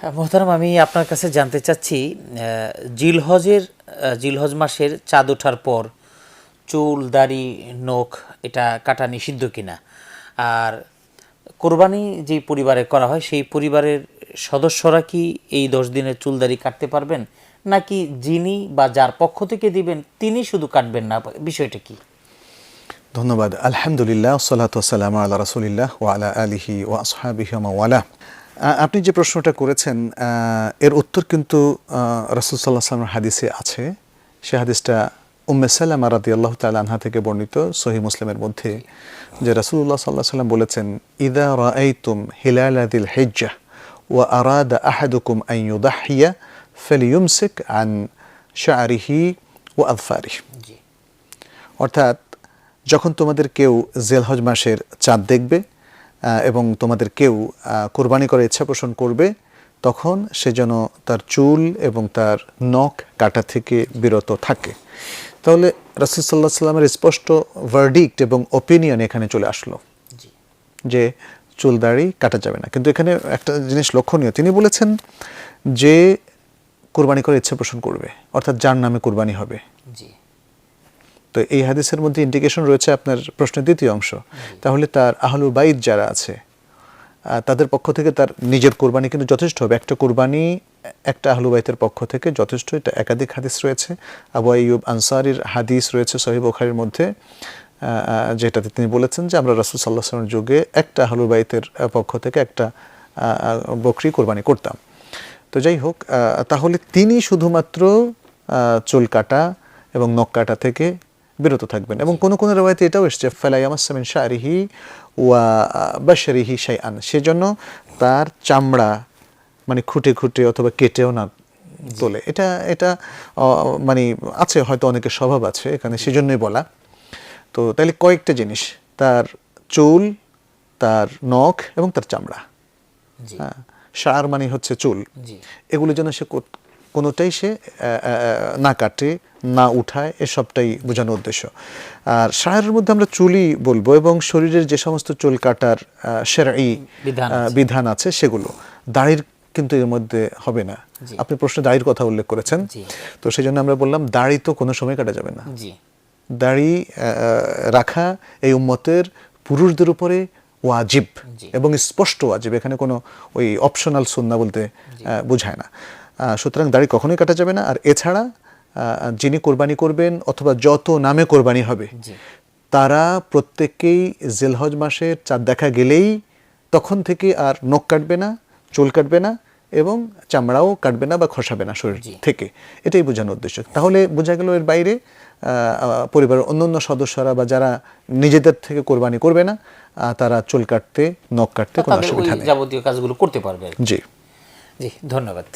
হ্যাঁ, মোহতারাম আমি আপনার কাছে জানতে চাচ্ছি জিলহজের জিলহজ মাসের চাঁদ ওঠার পর চুল দাড়ি নখ এটা কাটা নিষিদ্ধ কিনা? আর কোরবানি যে পরিবারে করা হয় সেই পরিবারের সদস্যরা কি এই দশ দিনের চুল দাড়ি কাটতে পারবেন? নাকি যিনি বা যার পক্ষ থেকে দিবেন তিনি শুধু কাটবেন না? বিষয়টা কি? ধন্যবাদ। আলহামদুলিল্লাহ সালাত সালাম আল্লাহ রাসুলিল্লাহ ও আলা আলিহি ও আসহাবিহি ওয়ালা। আপনি যে প্রশ্নটা করেছেন এর উত্তর কিন্তু রাসুল সাল্লাহ সাল্লামের হাদিসে আছে। সে হাদিসটা উম্মে সাল্লাম রাদি আল্লাহ তালা আনহা থেকে বর্ণিত সহি মুসলিমের মধ্যে যে রাসুল্লাহ সাল্লাহ সাল্লাম বলেছেন ইদা রাআইতুম হিলাল আদিল হেজ্জা ও আরাদ আহাদুকুম আন ইউদাহিয়া ফালিয়ুমসিক আন শাআরিহি ও আদফারিহি জি। অর্থাৎ যখন তোমাদের কেউ জেলহজ মাসের চাঁদ দেখবে এবং তোমাদের কেউ কোরবানি করার ইচ্ছা পোষণ করবে তখন সে যেন তার চুল এবং তার নখ কাটা থেকে বিরত থাকে। তাহলে রাসুল সাল্লাহ সাল্লামের স্পষ্ট ভার্ডিক্ট এবং ওপিনিয়ন এখানে চলে আসলো। যে চুল দাড়ি কাটা যাবে না। কিন্তু এখানে একটা জিনিস লক্ষণীয়। তিনি বলেছেন যে কোরবানি করে ইচ্ছা পোষণ করবে অর্থাৎ যার নামে কোরবানি হবে। জি। তো এই হাদিসের মধ্যে ইন্ডিকেশন রয়েছে আপনার প্রশ্নের দ্বিতীয় অংশ। তাহলে তার আহলু বাইদ যারা আছে তাদের পক্ষ থেকে তার নিজের কোরবানি কিন্তু যথেষ্ট হবে। একটা কোরবানি একটা আহলু বাইতের পক্ষ থেকে যথেষ্ট, এটা একাধিক হাদিস রয়েছে। আবু আইয়ুব আনসারির হাদিস রয়েছে সহিব ওখারির মধ্যে যেটাতে তিনি বলেছেন যে আমরা রাসুল সাল্লাহ যুগে একটা আহলু বাইতের পক্ষ থেকে একটা বকরি কোরবানি করতাম। তো যাই হোক তাহলে তিনি শুধুমাত্র চুল কাটা এবং নখ কাটা থেকে বিরত থাকবেন। এবং কোনো কোনো রেওয়ায়তে এটাও এসছে ফালাইয়ামাসামিন শাহরিহি ওয়া বাশারিহি শাইআন সেজন্য তার চামড়া মানে খুঁটে খুঁটে অথবা কেটেও না তোলে। এটা এটা মানে আছে হয়তো অনেকের স্বভাব আছে এখানে সেজন্যই বলা। তো তাহলে কয়েকটা জিনিস তার চুল তার নখ এবং তার চামড়া। হ্যাঁ সার মানে হচ্ছে চুল। এগুলো যেন সে কোনোটাই সে না কাটে না উঠায় এসবটাই বোঝানোর উদ্দেশ্য। আর সারের মধ্যে আমরা চুলই বলব এবং শরীরের যে সমস্ত চুল কাটার সেরাই বিধান আছে। সেগুলো। দাড়ির কিন্তু এর মধ্যে হবে না। আপনি প্রশ্নে দাড়ির কথা উল্লেখ করেছেন। তো সেই জন্য আমরা বললাম দাড়ি তো কোনো সময় কাটা যাবে না। দাড়ি রাখা এই উম্মতের পুরুষদের উপরে ওয়াজিব এবং স্পষ্ট ওয়াজিব। এখানে কোনো ওই অপশনাল সুন্না বলতে বোঝায় না। সুতরাং দাড়ি কখনোই কাটা যাবে না। আর এছাড়া যিনি কোরবানি করবেন অথবা যত নামে কোরবানি হবে তারা প্রত্যেককেই জেলহজ মাসের চাঁদ দেখা গেলেই তখন থেকে আর নখ কাটবে না চুল কাটবে না এবং চামড়াও কাটবে না বা খসাবে না শরীর থেকে। এটাই বোঝানোর উদ্দেশ্য। তাহলে বোঝা গেল এর বাইরে পরিবারের অন্যান্য সদস্যরা বা যারা নিজেদের থেকে কোরবানি করবে না তারা চুল কাটতে নখ কাটতে কোনো অসুবিধা নেই। যাবতীয় কাজগুলো করতে পারবে জি। জি ধন্যবাদ।